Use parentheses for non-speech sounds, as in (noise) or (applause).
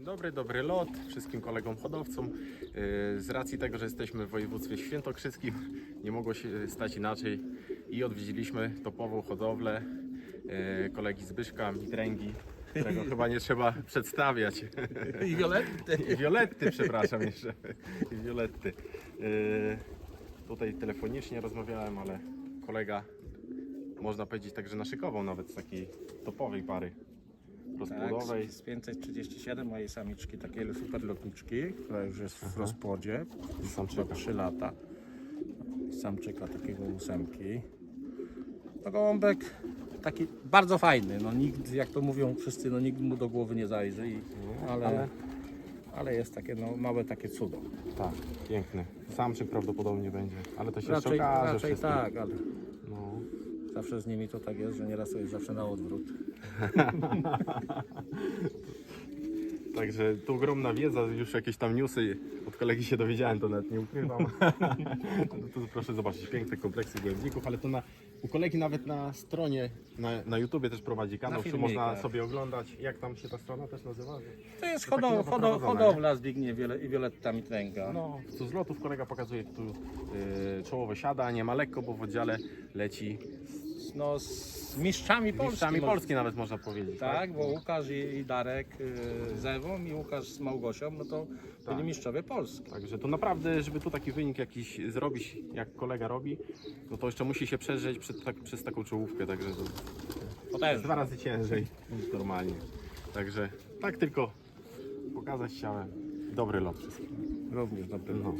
Dzień dobry, dobry lot wszystkim kolegom hodowcom. Yy, Z racji tego, że jesteśmy w województwie świętokrzyskim, nie mogło się stać inaczej i odwiedziliśmy topową hodowlę yy, kolegi Zbyszka Midręgi, którego chyba nie trzeba przedstawiać. (laughs) I Violetty. I Violetty, przepraszam jeszcze. I Violetty. Yy, Tutaj telefonicznie rozmawiałem, ale kolega, można powiedzieć, także naszykował nawet z takiej topowej pary rozpłodowej. Tak, z 537 mojej samiczki, takiej super lotniczki, która już jest w rozpłodzie. Samczyka. Ma 3 lata. Samczyka takiego ósemki. To gołąbek taki bardzo fajny. No nikt, jak to mówią wszyscy, no nikt mu do głowy nie zajrzy. I, ale, ale- ale... jest takie no, małe takie cudo. Tak, piękny. Samczyk prawdopodobnie będzie, ale to się Raczej, jeszcze okaże raczej wszystko. tak, ale No. Zawsze z nimi to tak jest, że nieraz to jest zawsze na odwrót. (laughs) Także tu ogromna wiedza, już jakieś tam newsy od kolegi się dowiedziałem, to nawet nie ukrywam. (laughs) no to proszę zobaczyć, piękne kompleksy gołębników, ale to na, u kolegi nawet na stronie, na, na YouTubie też prowadzi kanał, Na czy filmikach. można sobie oglądać. Jak tam się ta strona też nazywa? To jest To takie hodo, nowo hodo, prowadzone, hodowla Zbigniew Wiele- i Violetta Mitręga. No, tu z lotów kolega pokazuje, tu yy, czołowe siada, nie ma lekko, bo w oddziale leci No, z mistrzami z Polski. mistrzami Polski nawet można powiedzieć. Tak, bo Łukasz i, i Darek y, z Ewą i Łukasz z Małgosią, no to Tak. byli mistrzowie Polski. Także to naprawdę, żeby tu taki wynik jakiś zrobić, jak kolega robi, no to jeszcze musi się przeżyć przed, tak, przez taką czołówkę, także to jest dwa razy ciężej niż normalnie. Także tak tylko pokazać chciałem. Dobry lot wszystkim. Również dobry. No.